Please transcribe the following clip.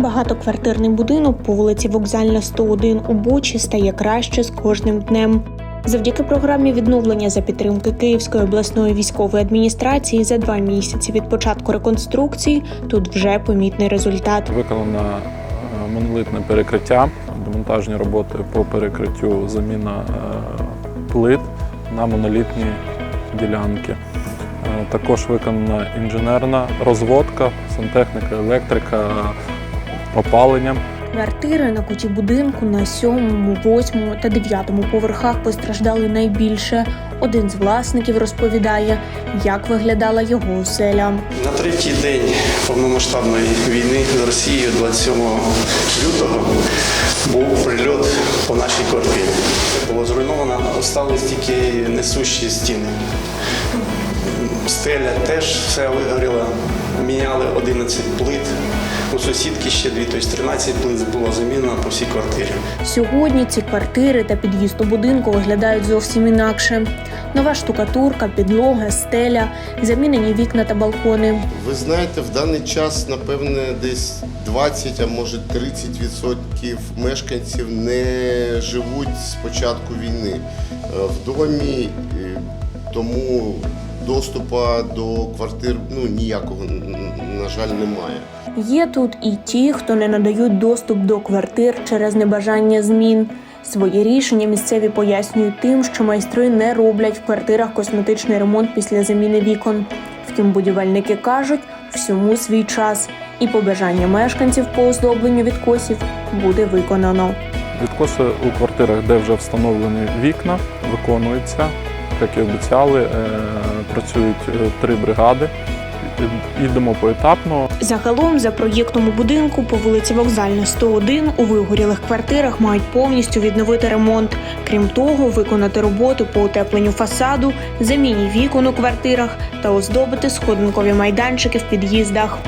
Багатоквартирний будинок по вулиці Вокзальна 101 у Бучі стає краще з кожним днем. Завдяки програмі відновлення за підтримки Київської обласної військової адміністрації за два місяці від початку реконструкції тут вже помітний результат. Виконано е, монолитне перекриття, демонтажні роботи по перекриттю, заміна е, плит на монолітні ділянки. Е, Також виконана інженерна розводка, сантехніка, електрика, опалення. Квартири на куті будинку на сьомому, восьмому та дев'ятому поверхах постраждали найбільше. Один з власників розповідає, як виглядала його оселя. На третій день повномасштабної війни з Росією 27 лютого був прильот по нашій квартирі. Було зруйновано, остались тільки несущі стіни. Стеля теж все вигоріло. Міняли 11 плит. У сусідки ще дві, тобто 13 плит було замінено по всій квартирі. Сьогодні ці квартири та під'їзд у будинку виглядають зовсім інакше. Нова штукатурка, підлога, стеля, замінені вікна та балкони. Ви знаєте, в даний час, напевне, десь 20, а може 30% мешканців не живуть з початку війни е, в домі, е, тому доступу до квартир ну, ніякого, на жаль, немає. Є тут і ті, хто не надають доступ до квартир через небажання змін. Свої рішення місцеві пояснюють тим, що майстри не роблять в квартирах косметичний ремонт після заміни вікон. Втім, будівельники кажуть, всьому свій час, і побажання мешканців по оздобленню відкосів буде виконано. Відкоси у квартирах, де вже встановлені вікна, виконуються, як і обіцяли. Е, Працюють е, три бригади. Йдемо поетапно. Загалом, за проєктом у будинку по вулиці Вокзальна 101 у вигорілих квартирах мають повністю відновити ремонт. Крім того, виконати роботи по утепленню фасаду, заміні вікон у квартирах та оздобити сходинкові майданчики в під'їздах.